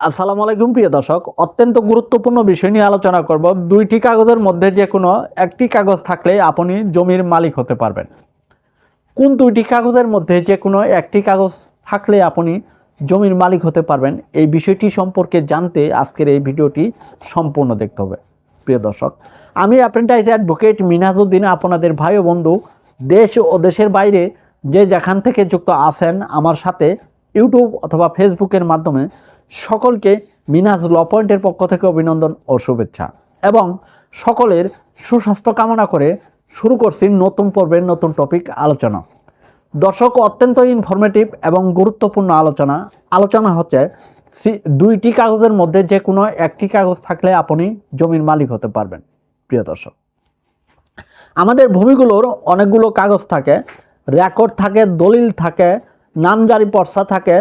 আসসালামু আলাইকুম, প্রিয় দর্শক। অত্যন্ত গুরুত্বপূর্ণ বিষয় নিয়ে আলোচনা করব। দুইটি কাগজের মধ্যে যে কোনো একটি কাগজ থাকলে আপনি জমির মালিক হতে পারবেন। কোন দুইটি কাগজের মধ্যে যে কোনো একটি কাগজ থাকলে আপনি জমির মালিক হতে পারবেন, এই বিষয়টি সম্পর্কে জানতে আজকের এই ভিডিওটি সম্পূর্ণ দেখতে হবে। প্রিয় দর্শক, আমি অ্যাপ্রেন্টাইজ অ্যাডভোকেট মিনাজউদ্দিন, আপনাদের ভাই ও বন্ধু, দেশ ও দেশের বাইরে যে যেখান থেকে যুক্ত আছেন, আমার সাথে ইউটিউব অথবা ফেসবুকের মাধ্যমে সকলকে মিনাজ ল পয়েন্টের পক্ষ থেকে অভিনন্দন ও শুভেচ্ছা। এবং সকলের সুস্বাস্থ্য কামনা করে শুরু করছি নতুন পর্বের নতুন টপিক আলোচনা। দর্শক, অত্যন্ত ইনফরমেটিভ এবং গুরুত্বপূর্ণ আলোচনা। আলোচনা হচ্ছে দুইটি কাগজের মধ্যে যে কোনো একটি কাগজ থাকলে আপনি জমির মালিক হতে পারবেন, প্রিয় দর্শক। আমাদের ভূমিগুলোর অনেকগুলো কাগজ থাকে রেকর্ড থাকে, দলিল থাকে, নামজারি পর্চা থাকে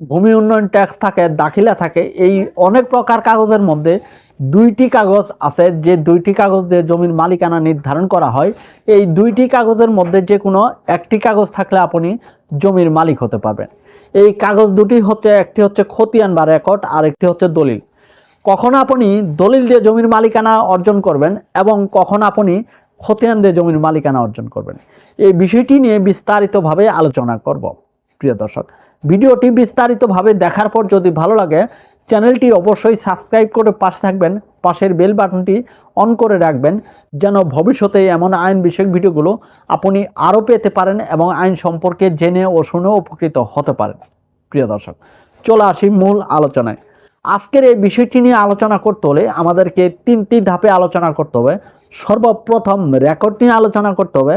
ভূমি উন্নয়ন ট্যাক্স থাকে, দাখিলা থাকে, এই অনেক প্রকার কাগজের মধ্যে দুইটি কাগজ আছে, যে দুইটি কাগজ দিয়ে জমির মালিকানা নির্ধারণ করা হয়। এই দুইটি কাগজের মধ্যে যে কোনো একটি কাগজ থাকলে আপনি জমির মালিক হতে পারবেন। এই কাগজ দুটি হচ্ছে, একটি হচ্ছে খতিয়ান বা রেকর্ড, আর একটি হচ্ছে দলিল। কখন আপনি দলিল দিয়ে জমির মালিকানা অর্জন করবেন এবং কখন আপনি খতিয়ান দিয়ে জমির মালিকানা অর্জন করবেন? এই বিষয়টি নিয়ে বিস্তারিতভাবে আলোচনা করব, প্রিয় দর্শক। ভিডিওটি বিস্তারিতভাবে দেখার পর যদি ভালো লাগে, চ্যানেলটি অবশ্যই সাবস্ক্রাইব করে পাশে থাকবেন। পাশের বেল বাটনটি অন করে রাখবেন, যেন ভবিষ্যতে এমন আইন বিষয়ক ভিডিওগুলো আপনি আরও পেতে পারেন এবং আইন সম্পর্কে জেনে ও শুনে উপকৃত হতে পারেন। প্রিয় দর্শক, চলে আসি মূল আলোচনায়। আজকের এই বিষয়টি নিয়ে আলোচনা করতে হলে আমাদেরকে তিনটি ধাপে আলোচনা করতে হবে। সর্বপ্রথম রেকর্ড নিয়ে আলোচনা করতে হবে।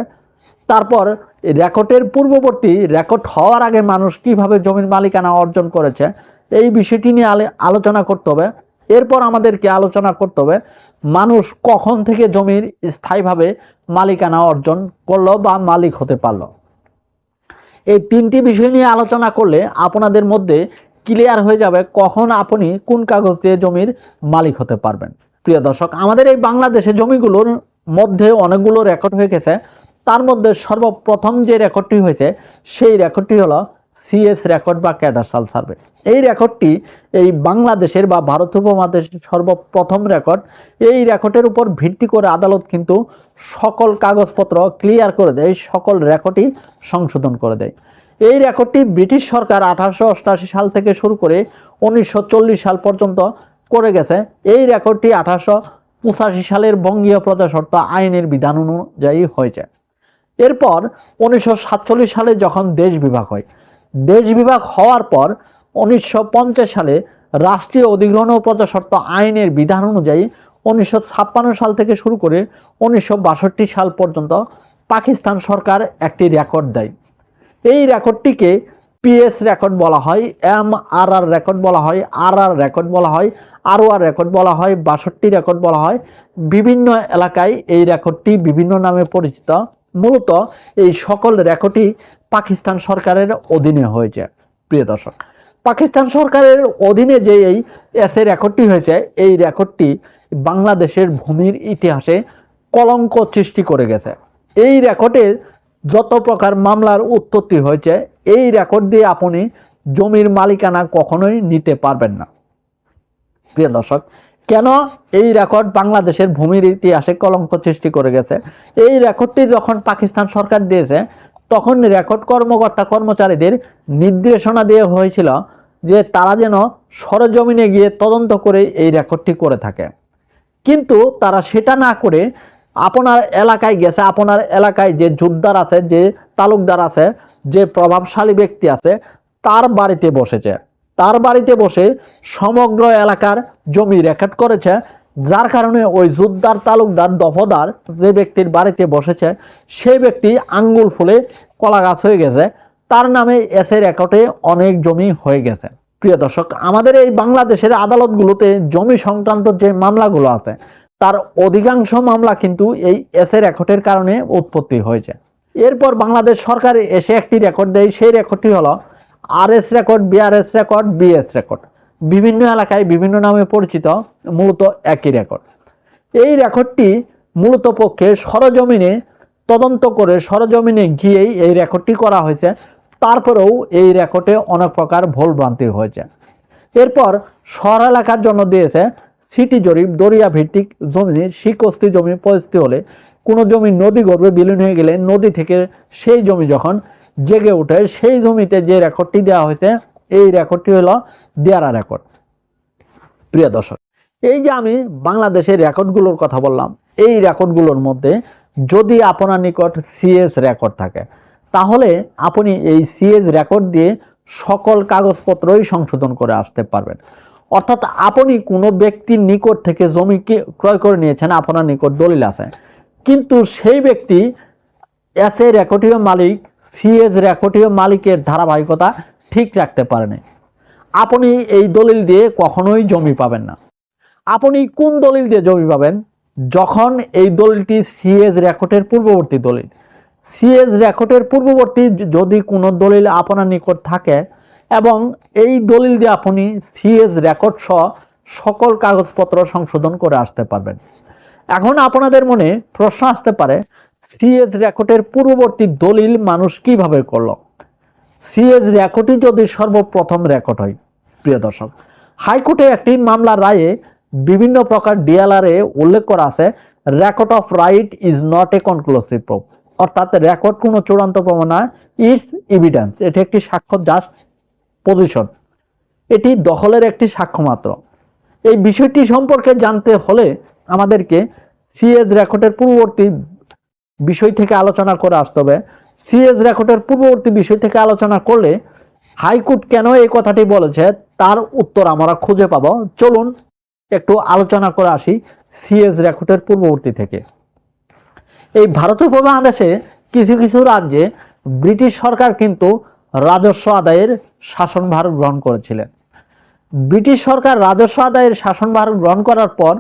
তারপর রেকর্ডের পূর্ববর্তী রেকর্ড হওয়ার আগে মানুষ কীভাবে জমির মালিকানা অর্জন করেছে, এই বিষয়টি নিয়ে আলে- আলোচনা করতে হবে। এরপর আমাদেরকে আলোচনা করতে হবে, মানুষ কখন থেকে জমির স্থায়ীভাবে মালিকানা অর্জন করল বা মালিক হতে পারল। এই তিনটি বিষয় নিয়ে আলোচনা করলে আপনাদের মধ্যে ক্লিয়ার হয়ে যাবে কখন আপনি কোন কাগজ দিয়ে জমির মালিক হতে পারবেন। প্রিয় দর্শক, আমাদের এই বাংলাদেশে জমিগুলোর মধ্যে অনেকগুলো রেকর্ড হয়ে গেছে। তার মধ্যে সর্বপ্রথম যে রেকর্ডটি হয়েছে, সেই রেকর্ডটি হলো সিএস রেকর্ড বা ক্যাডাস্ট্রাল সার্ভে। এই রেকর্ডটি এই বাংলাদেশের বা ভারত উপমহাদেশের সর্বপ্রথম রেকর্ড। এই রেকর্ডের উপর ভিত্তি করে আদালত কিন্তু সকল কাগজপত্র ক্লিয়ার করে দেয় সকল রেকর্ডই সংশোধন করে দেয়। এই রেকর্ডটি ব্রিটিশ সরকার আঠারোশো সাল থেকে শুরু করে উনিশশো চল্লিশ সাল পর্যন্ত করে গেছে। এই রেকর্ডটি আঠারোশো পঁচাশি সালের বঙ্গীয় প্রজাস্বত্ব আইনের বিধান অনুযায়ী হয়েছে। এরপর উনিশশো সাতচল্লিশ সালে যখন দেশ বিভাগ হয়, দেশ বিভাগ হওয়ার পর উনিশশো পঞ্চাশ সালে রাষ্ট্রীয় অধিগ্রহণ ও প্রজাস্বত্ব আইনের বিধান অনুযায়ী উনিশশো ছাপ্পান্ন সাল থেকে শুরু করে উনিশশো বাষট্টি সাল পর্যন্ত পাকিস্তান সরকার একটি রেকর্ড দেয়। এই রেকর্ডটিকে পিএস রেকর্ড বলা হয় এম আর আর রেকর্ড বলা হয় আর আর রেকর্ড বলা হয় আর আর রেকর্ড বলা হয়, বাষট্টি রেকর্ড বলা হয়। বিভিন্ন এলাকায় এই রেকর্ডটি বিভিন্ন নামে পরিচিত। মূলত এই সকল রেকর্ডই পাকিস্তান সরকারের অধীনে হয়েছে। প্রিয় দর্শক, পাকিস্তান সরকারের অধীনে যে এই এস রেকর্ডটি হয়েছে, এই রেকর্ডটি বাংলাদেশের ভূমির ইতিহাসে কলঙ্ক সৃষ্টি করে গেছে। এই রেকর্ডের যত প্রকার মামলার উৎপত্তি হয়েছে, এই রেকর্ড দিয়ে আপনি জমির মালিকানা কখনোই নিতে পারবেন না। প্রিয় দর্শক কেন এই রেকর্ড বাংলাদেশের ভূমির ইতিহাসে কলঙ্ক সৃষ্টি করে গেছে? এই রেকর্ডটি যখন পাকিস্তান সরকার দিয়েছে, তখন রেকর্ড কর্মকর্তা কর্মচারীদের নির্দেশনা দেওয়া হয়েছিল যে তারা যেন সরজমিনে গিয়ে তদন্ত করে এই রেকর্ডটি করে থাকে। কিন্তু তারা সেটা না করে আপনার এলাকায় গেছে, আপনার এলাকায় যে যোদ্ধার আছে, যে তালুকদার আছে, যে প্রভাবশালী ব্যক্তি আছে, তার বাড়িতে বসেছে। তার বাড়িতে বসে সমগ্র এলাকার জমি রেকর্ড করেছে, যার কারণে ওই যোদ্ধার তালুকদার দফদার যে ব্যক্তির বাড়িতে বসেছে, সেই ব্যক্তি আঙ্গুল ফুলে কলা গাছ হয়ে গেছে। তার নামে এসে রেকর্ডে অনেক জমি হয়ে গেছে। প্রিয় দর্শক, আমাদের এই বাংলাদেশের আদালতগুলোতে জমি সংক্রান্ত যে মামলাগুলো আছে, তার অধিকাংশ মামলা কিন্তু এই এসে রেকর্ডের কারণে উৎপত্তি হয়েছে। এরপর বাংলাদেশ সরকার এসে একটি রেকর্ড দেয়, সেই রেকর্ডটি হলো আর S record BRS record BS record বিভিন্ন এলাকায় বিভিন্ন নামে পরিচিত, মূলত একই রেকর্ড এই রেকর্ডটি মূলত পক্ষে সরজমিনে তদন্ত করে সরজমিনে গিয়েই এই রেকর্ডটি করা হয়েছে। তারপরেও এই রেকর্ডে অনেক প্রকার ভুল ভ্রান্তি হয়েছে। এরপর শহর এলাকার জন্য দিয়েছে সিটি জরিপ, দরিয়া ভিত্তিক জমির শিকস্তি জমি পরিস্থিতি হলে কোনো জমি নদী গর্ভে বিলীন হয়ে গেলে নদী থেকে সেই জমি যখন জেগে ওঠে সেই জমিতে যে রেকর্ডটি দেওয়া হয়েছে, এই রেকর্ডটি হলো দেয়ারা রেকর্ড। প্রিয় দর্শক, এই যে আমি বাংলাদেশের রেকর্ডগুলোর কথা বললাম, এই রেকর্ডগুলোর মধ্যে যদি আপনার নিকট সিএস রেকর্ড থাকে, তাহলে আপনি এই সিএস রেকর্ড দিয়ে সকল কাগজপত্রই সংশোধন করে আসতে পারবেন। অর্থাৎ আপনি কোনো ব্যক্তির নিকট থেকে জমি ক্রয় করে নিয়েছেন, আপনার নিকট দলিল আছে। কিন্তু সেই ব্যক্তি এস এ রেকর্ডীয় মালিক সিএস রেকর্ডীয় মালিকের ধারাবাহিকতা ঠিক রাখতে পারেনি। আপনি এই দলিল দিয়ে কখনোই জমি পাবেন না। আপনি কোন দলিল দিয়ে জমি পাবেন? যখন এই দলিলটি সিএস রেকর্ডের পূর্ববর্তী দলিল। সিএস রেকর্ডের পূর্ববর্তী যদি কোনো দলিল আপনার নিকট থাকে এবং এই দলিল দিয়ে আপনি সিএস রেকর্ড সহ সকল কাগজপত্র সংশোধন করে আসতে পারবেন। এখন আপনাদের মনে প্রশ্ন আসতে পারে সিএস রেকর্ডের পূর্ববর্তী দলিল মানুষ কীভাবে করল? সিএস রেকর্ডই যদি সর্বপ্রথম রেকর্ড হয়, প্রিয় দর্শক, হাইকোর্টে একটি মামলার রায়ে বিভিন্ন প্রকার ডিএলআরে উল্লেখ করা আছে, record of right is not a conclusive proof অর্থাৎ রেকর্ড কোনো চূড়ান্ত প্রমাণ নয় ইটস এভিডেন্স এটি একটি সাক্ষ্য জাস্ট পজিশন। এটি দখলের একটি সাক্ষ্য মাত্র। এই বিষয়টি সম্পর্কে জানতে হলে আমাদেরকে সিএস রেকর্ডের পূর্ববর্তী বিষয় থেকে আলোচনা করে আসতে হবে। সিএস রেকর্ডের পূর্ববর্তী বিষয় থেকে আলোচনা করলে হাইকোর্ট কেন এই কথাটি বলেছে, তার উত্তর আমরা খুঁজে পাবো। চলুন একটু আলোচনা করে আসি সিএস রেকর্ডের পূর্ববর্তী থেকে। এই ভারতীয় উপমহাদেশে কিছু কিছু রাজ্যে ব্রিটিশ সরকার কিন্তু রাজস্ব আদায়ের শাসনভার গ্রহণ করেছিলেন। ব্রিটিশ সরকার রাজস্ব আদায়ের শাসনভার গ্রহণ করার পর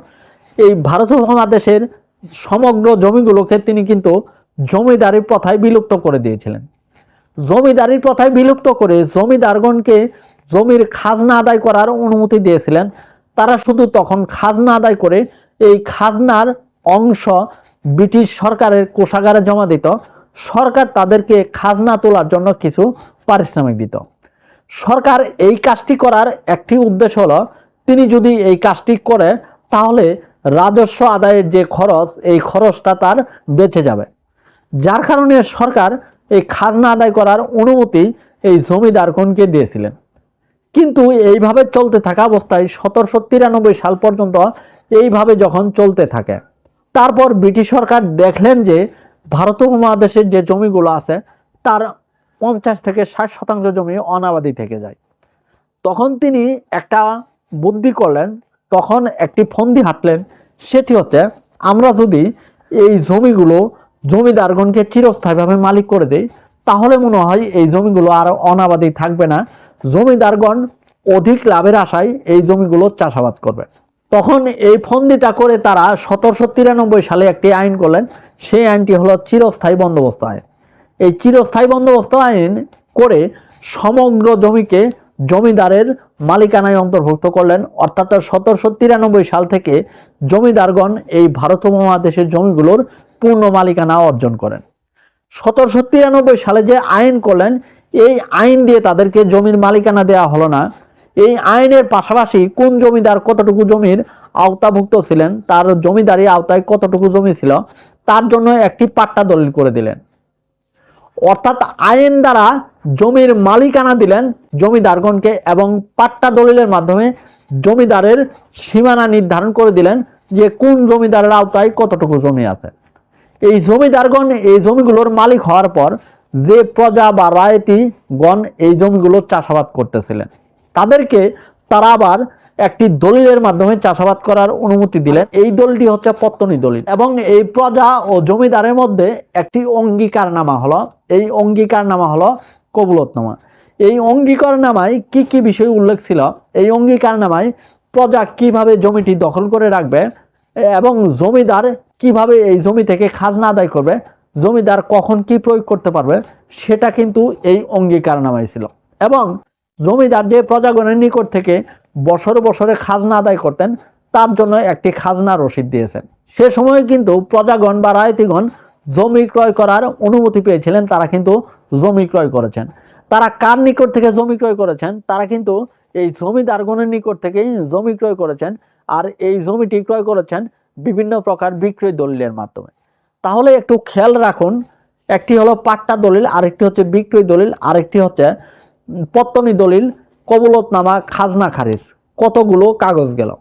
এই ভারত উপমহাদেশের সমগ্র জমিগুলোকে তিনি কিন্তু জমিদারি প্রথায় বিলুপ্ত করে দিয়েছিলেন। জমিদারির প্রথায় বিলুপ্ত করে জমিদারগণকে জমির খাজনা আদায় করার অনুমতি দিয়েছিলেন। তারা শুধু তখন খাজনা আদায় করে এই খাজনার অংশ ব্রিটিশ সরকারের কোষাগারে জমা দিত। সরকার তাদেরকে খাজনা তোলার জন্য কিছু পারিশ্রমিক দিত। সরকার এই কাজটি করার একটি উদ্দেশ্য হলো, তিনি যদি এই কাজটি করে, তাহলে রাজস্ব আদায়ের যে খরচ, এই খরচটা তার বেঁচে যাবে। যার কারণে সরকার এই খাজনা আদায় করার অনুমতি এই জমিদারগণকে দিয়েছিলেন। কিন্তু এইভাবে চলতে থাকা অবস্থায় সতেরোশো তিরানব্বই সাল পর্যন্ত এইভাবে যখন চলতে থাকে, তারপর ব্রিটিশ সরকার দেখলেন যে ভারত উপমহাদেশের যে জমিগুলো আছে, তার পঞ্চাশ থেকে ষাট শতাংশ জমি অনাবাদি থেকে যায়। তখন তিনি একটা বুদ্ধি করলেন তখন একটি ফন্দি হাঁটলেন, সেটি হচ্ছে, আমরা যদি এই জমিগুলো জমিদারগণকে চিরস্থায়ীভাবে মালিক করে দেই, তাহলে মনে হয় এই জমিগুলো আর অনাবাদি থাকবে না। জমিদারগণ অধিক লাভের আশায় এই জমিগুলো চাষাবাদ করবে। তখন এই ফন্দিটা করে তারা সতেরোশো তিরানব্বই সালে একটি আইন করলেন, সেই আইনটি হলো চিরস্থায়ী বন্দোবস্ত আইন। এই চিরস্থায়ী বন্দোবস্ত আইন করে সমগ্র জমিকে জমিদারের মালিকানায় অন্তর্ভুক্ত করলেন। অর্থাৎ সতেরোশো তিরানব্বই সাল থেকে জমিদারগণ এই ভারত মহাদেশের জমিগুলোর পূর্ণ মালিকানা অর্জন করেন। সতেরোশো তিরানব্বই সালে যে আইন করলেন, এই আইন দিয়ে তাদেরকে জমির মালিকানা দেওয়া হলো না। এই আইনের পাশাপাশি কোন জমিদার কতটুকু জমির আওতাভুক্ত ছিলেন, তার জমিদারি আওতায় কতটুকু জমি ছিল, তার জন্য একটি পাট্টা দলিল করে দিলেন। অর্থাৎ আইন দ্বারা জমির মালিকানা দিলেন জমিদারগণকে এবং পাট্টা দলিলের মাধ্যমে জমিদারের সীমানা নির্ধারণ করে দিলেন যে কোন জমিদারের আওতায় কতটুকু জমি আছে। এই জমিদারগণ এই জমিগুলোর মালিক হওয়ার পর যে প্রজা বা রায়তি গণ এই জমিগুলো চাষাবাদ করতেছিলেন। তাদেরকে তারা আবার একটি দলিলের মাধ্যমে চাষাবাদ করার অনুমতি দিলেন। এই দলটি হচ্ছে পত্তনী দলিল। এবং এই প্রজা ও জমিদারের মধ্যে একটি অঙ্গীকারনামা হলো। এই অঙ্গীকারনামা হলো কবুলতনামা। এই অঙ্গীকারনামায় কি কি বিষয় উল্লেখ ছিল? এই অঙ্গীকারনামায় প্রজা কীভাবে জমিটি দখল করে রাখবে? এবং জমিদার কীভাবে এই জমি থেকে খাজনা আদায় করবে? জমিদার কখন কি প্রয়োগ করতে পারবে? সেটা কিন্তু এই অঙ্গীকারনামায় ছিল। এবং জমিদার যে প্রজাগণের নিকট থেকে বছরে বছরে খাজনা আদায় করতেন, তার জন্য একটি খাজনা রসিদ দিয়েছেন। সে সময় কিন্তু প্রজাগণ বা রায়তিগণ জমি ক্রয় করার অনুমতি পেয়েছিলেন, তারা কিন্তু জমি ক্রয় করেছেন। তারা কার নিকট থেকে জমি ক্রয় করেছেন? তারা কিন্তু এই জমিদারগণের নিকট থেকেই জমি ক্রয় করেছেন আর এই জমিটি ক্রয় করেছেন বিভিন্ন প্রকার বিক্রয় দলিলের মাধ্যমে। তাহলে একটু খেয়াল রাখুন, একটি হলো পাট্টা দলিল, আরেকটি হচ্ছে বিক্রয় দলিল, আরেকটি হচ্ছে পত্তনি দলিল কবলতনামা খাজনা খারিজ। কতগুলো কাগজ গেল।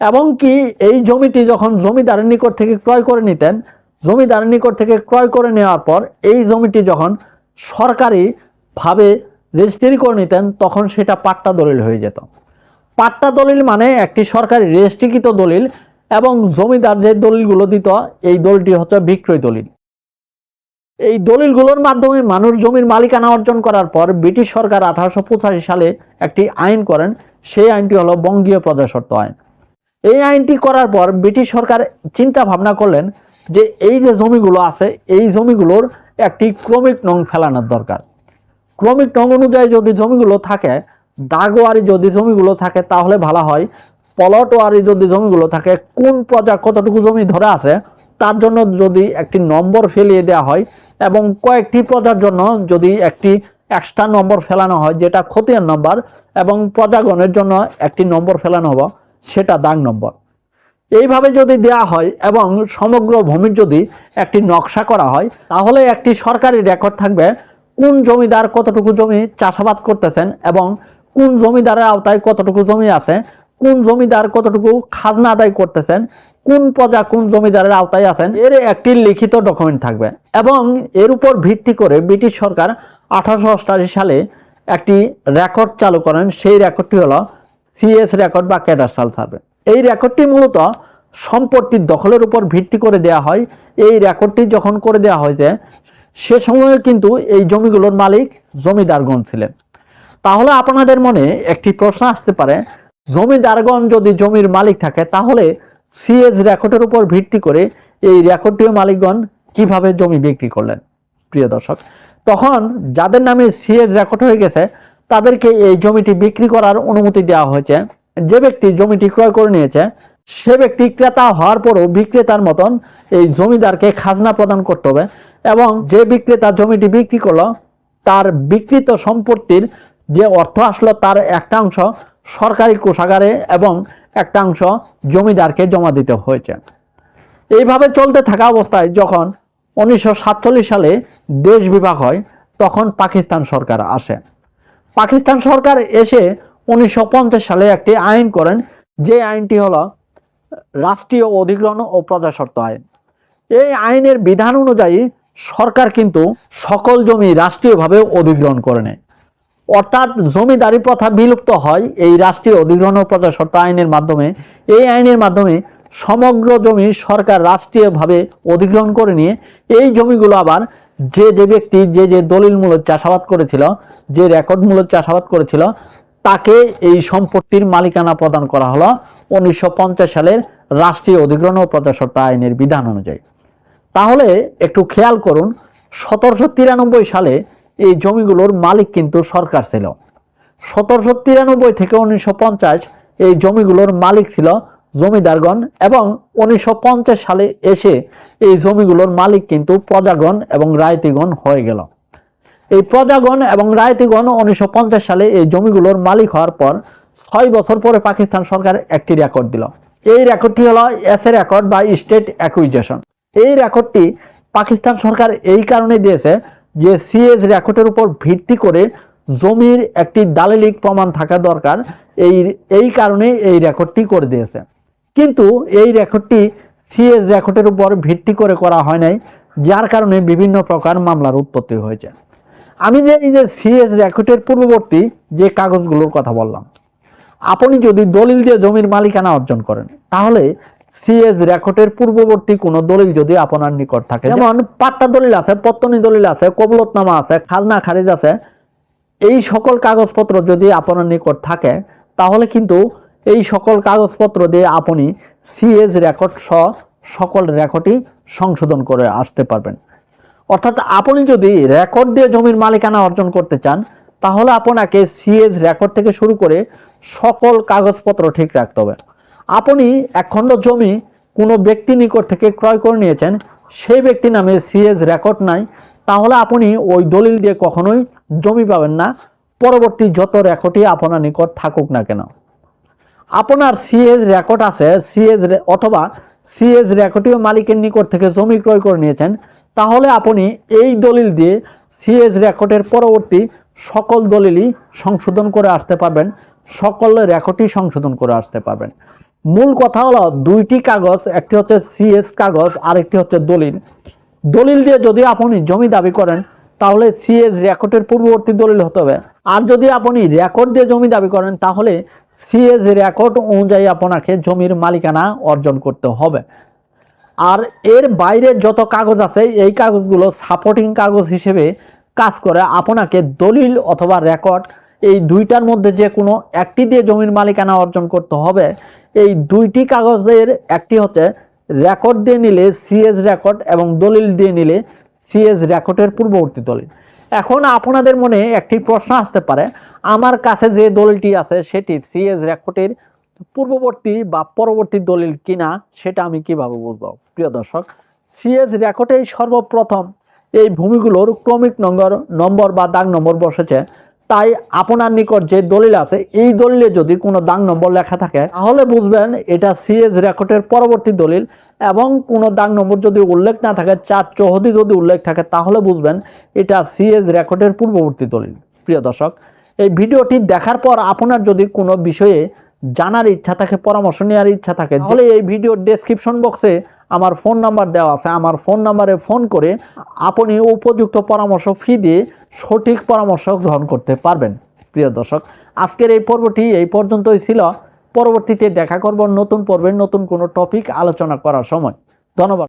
এবং কি এই জমিটি যখন জমিদারের নিকট থেকে ক্রয় করে নিতেন, জমিদারের নিকট থেকে ক্রয় করে নেওয়ার পর এই জমিটি যখন সরকারিভাবে রেজিস্ট্রি করে নিতেন, তখন সেটা পাট্টা দলিল হয়ে যেত। পাট্টা দলিল মানে একটি সরকারি রেজিস্ট্রিকৃত দলিল এবং জমিদার যে দলিলগুলো দিত, এই দলটি হচ্ছে বিক্রয় দলিল। এই দলিলগুলোর মাধ্যমে মানুষ জমির মালিকানা অর্জন করার পর ব্রিটিশ সরকার আঠারোশো পঁচাশি সালে একটি আইন করেন। সেই আইনটি হলো বঙ্গীয় প্রজাস্বত্ব আইন। এই আইনটি করার পর ব্রিটিশ সরকার চিন্তা ভাবনা করলেন যে এই যে জমিগুলো আছে, এই জমিগুলোর একটি ক্রমিক নং ফেলানোর দরকার। ক্রমিক নং অনুযায়ী যদি জমিগুলো থাকে, দাগোয়ারি যদি জমিগুলো থাকে, তাহলে ভালো হয়। পলটওয়ারি যদি জমিগুলো থাকে, কোন প্রজা কতটুকু জমি ধরে আছে, তার জন্য যদি একটি নম্বর ফেলিয়ে দেওয়া হয় এবং কয়েকটি প্রজার জন্য যদি একটি এক্সট্রা নম্বর ফেলানো হয়, যেটা খতিয়ান নম্বর এবং প্রজাগণের জন্য একটি নম্বর ফেলানো হবে, সেটা দাগ নম্বর এইভাবে যদি দেয়া হয় এবং সমগ্র ভূমির যদি একটি নকশা করা হয়, তাহলে একটি সরকারি রেকর্ড থাকবে কোন জমিদার কতটুকু জমি চাষাবাদ করতেছেন এবং কোন জমিদারের আওতায় কতটুকু জমি আছে কোন জমিদার কতটুকু খাজনা আদায় করতেছেন, কোন প্রজা কোন জমিদারের আওতায় আছেন, এর একটি লিখিত ডকুমেন্ট থাকবে। এবং এর উপর ভিত্তি করে ব্রিটিশ সরকার আঠারোশো সালে একটি রেকর্ড চালু করেন। সেই রেকর্ডটি হলো সিএস রেকর্ড বা ক্যাডাস্ট্রাল সার্ভে এই রেকর্ডটি মূলত সম্পত্তির দখলের উপর ভিত্তি করে দেয়া হয়। এই রেকর্ডটি যখন করে দেওয়া হয়েছে, সে সময়ে কিন্তু এই জমিগুলোর মালিক জমিদারগণ ছিলেন। তাহলে আপনাদের মনে একটি প্রশ্ন আসতে পারে জমিদারগণ যদি জমির মালিক থাকে, তাহলে সিএস রেকর্ডের উপর ভিত্তি করে এই রেকর্ডটিও মালিকগণ কীভাবে জমি বিক্রি করলেন? প্রিয় দর্শক, তখন যাদের নামে সিএস রেকর্ড হয়ে গেছে, তাদেরকে এই জমিটি বিক্রি করার অনুমতি দেওয়া হয়েছে। যে ব্যক্তি জমিটি ক্রয় করে নিয়েছে, সে ব্যক্তি ক্রেতা হওয়ার পরও বিক্রেতার মতন এই জমিদারকে খাজনা প্রদান করতে হবে এবং যে বিক্রেতা জমিটি বিক্রি করল, তার বিকৃত সম্পত্তির যে অর্থ আসলো, তার একটা অংশ সরকারি কোষাগারে এবং একটা অংশ জমিদারকে জমা দিতে হয়েছে। এইভাবে চলতে থাকা অবস্থায় যখন উনিশশো সাতচল্লিশ সালে দেশ বিভাগ হয়, তখন পাকিস্তান সরকার আসে। পাকিস্তান সরকার এসে উনিশশো পঞ্চাশ সালে একটি আইন করেন, যে আইনটি হল রাষ্ট্রীয় অধিগ্রহণ ও প্রজাস্বত্ব আইন। এই আইনের বিধান অনুযায়ী সরকার কিন্তু সকল জমি রাষ্ট্রীয়ভাবে অধিগ্রহণ করে নেয়। অর্থাৎ জমিদারি প্রথা বিলুপ্ত হয় এই রাষ্ট্রীয় অধিগ্রহণ ও প্রজাস্বত্ব আইনের মাধ্যমে। এই আইনের মাধ্যমে সমগ্র জমি সরকার রাষ্ট্রীয়ভাবে অধিগ্রহণ করে নিয়ে এই জমিগুলো আবার যে যে ব্যক্তি, যে যে দলিলমূলক চাষাবাদ করেছিল, যে রেকর্ডমূলক চাষাবাদ করেছিল, তাকে এই সম্পত্তির মালিকানা প্রদান করা হলো উনিশশো পঞ্চাশ সালের রাষ্ট্রীয় অধিগ্রহণ ও প্রজাস্বত্ব আইনের বিধান অনুযায়ী। তাহলে একটু খেয়াল করুন, সতেরোশো তিরানব্বই সালে এই জমিগুলোর মালিক কিন্তু সরকার ছিল। সতেরোশো তিরানব্বই থেকে উনিশশো পঞ্চাশ এই জমিগুলোর মালিক ছিল জমিদারগণ এবং উনিশশো পঞ্চাশ সালে এসে এই জমিগুলোর মালিক কিন্তু প্রজাগণ এবং রায়তিগণ হয়ে গেল। এই প্রজাগণ এবং রায়তিগণ উনিশশো পঞ্চাশ সালে এই জমিগুলোর মালিক হওয়ার পর ছয় বছর পরে পাকিস্তান সরকার একটি রেকর্ড দিল। এই রেকর্ডটি হলো এস এ রেকর্ড বা স্টেট অ্যাকুইজেশন এই রেকর্ডটি পাকিস্তান সরকার এই কারণে দিয়েছে যে সিএস রেকর্ডের উপর ভিত্তি করে জমির একটি দালিলিক প্রমাণ থাকা দরকার, এই এই কারণে এই রেকর্ডটি করে দিয়েছে। কিন্তু এই রেকর্ডটি সিএস রেকর্ডের উপর ভিত্তি করে করা হয় নাই, যার কারণে বিভিন্ন প্রকার মামলার উৎপত্তি হয়েছে। আমি যে, এই যে সিএস রেকর্ডের পূর্ববর্তী যে কাগজগুলোর কথা বললাম, আপনি যদি দলিল দিয়ে জমির মালিকানা অর্জন করেন, তাহলে সিএস রেকর্ডের পূর্ববর্তী কোনো দলিল যদি আপনার নিকট থাকে যেমন পাট্টা দলিল আছে পত্তনি দলিল আছে কবলতনামা আছে খাজনা খারিজ আছে এই সকল কাগজপত্র যদি আপনার নিকট থাকে তাহলে কিন্তু এই সকল কাগজপত্র দিয়ে আপনি সিএস রেকর্ড সহ সকল রেকর্ডই সংশোধন করে আসতে পারবেন। অর্থাৎ আপনি যদি রেকর্ড দিয়ে জমির মালিকানা অর্জন করতে চান তাহলে আপনাকে সিএস রেকর্ড থেকে শুরু করে সকল কাগজপত্র ঠিক রাখতে হবে। আপনি এক খণ্ড জমি কোনো ব্যক্তি নিকট থেকে ক্রয় করে নিয়েছেন, সেই ব্যক্তি নামে সিএস রেকর্ড নাই, তাহলে আপনি ওই দলিল দিয়ে কখনোই জমি পাবেন না। পরবর্তী যত রেকর্ডই আপনার নিকট থাকুক না কেন। আপনার সিএস রেকর্ড আছে সিএস অথবা সিএস রেকর্ডীয় মালিকের নিকট থেকে জমি ক্রয় করে নিয়েছেন, তাহলে আপনি এই দলিল দিয়ে সিএস রেকর্ডের পরবর্তী সকল দলিলই সংশোধন করে আসতে পারবেন, সকল রেকর্ডই সংশোধন করে আসতে পারবেন। মূল কথা হলো দুইটি কাগজ, একটি হচ্ছে সিএস কাগজ আর একটি হচ্ছে দলিল। দলিল দিয়ে যদি আপনি জমি দাবি করেন, তাহলে সিএস রেকর্ডের পূর্ববর্তী দলিল হতে হবে। আর যদি আপনি রেকর্ড দিয়ে জমি দাবি করেন, তাহলে সিএস রেকর্ড অনুযায়ী আপনাকে জমির মালিকানা অর্জন করতে হবে। আর এর বাইরে যত কাগজ আছে, এই কাগজগুলো সাপোর্টিং কাগজ হিসেবে কাজ করে আপনাকে দলিল অথবা রেকর্ড, এই দুইটার মধ্যে যে কোনো একটি দিয়ে জমির মালিকানা অর্জন করতে হবে এই দুইটি কাগজের একটি হচ্ছে রেকর্ড দিয়ে নিলে সিএস রেকর্ড এবং দলিল দিয়ে নিলে সিএস রেকর্ডের পূর্ববর্তী দলিল। এখন আপনাদের মনে একটি প্রশ্ন আসতে পারে, আমার কাছে যে দলিলটি আছে সেটি সিএস রেকর্ডের পূর্ববর্তী বা পরবর্তী দলিল কিনা সেটা আমি কীভাবে বুঝব? প্রিয় দর্শক সিএস রেকর্ডে সর্বপ্রথম এই ভূমিগুলোর ক্রমিক নম্বর নম্বর বা দাগ নম্বর বসেছে তাই আপনার নিকট যে দলিল আছে, এই দলিলে যদি কোনো দাগ নম্বর লেখা থাকে, তাহলে বুঝবেন এটা সিএস রেকর্ডের পরবর্তী দলিল এবং কোনো দাগ নম্বর যদি উল্লেখ না থাকে, চার চৌহদি যদি উল্লেখ থাকে, তাহলে বুঝবেন এটা সিএস রেকর্ডের পূর্ববর্তী দলিল। প্রিয় দর্শক, এই ভিডিওটি দেখার পর আপনার যদি কোনো বিষয়ে জানার ইচ্ছা থাকে, পরামর্শ নেওয়ার ইচ্ছা থাকে, তাহলে এই ভিডিওর ডেসক্রিপশন বক্সে আমার ফোন নাম্বার দেওয়া আছে। আমার ফোন নাম্বারে ফোন করে আপনি উপযুক্ত পরামর্শ ফি দিয়ে সঠিক পরামর্শ গ্রহণ করতে পারবেন। প্রিয় দর্শক, আজকের এই পর্বটি এই পর্যন্তই ছিল। পরবর্তীতে দেখা করব নতুন পর্বের নতুন কোনো টপিক আলোচনা করার সময়। ধন্যবাদ।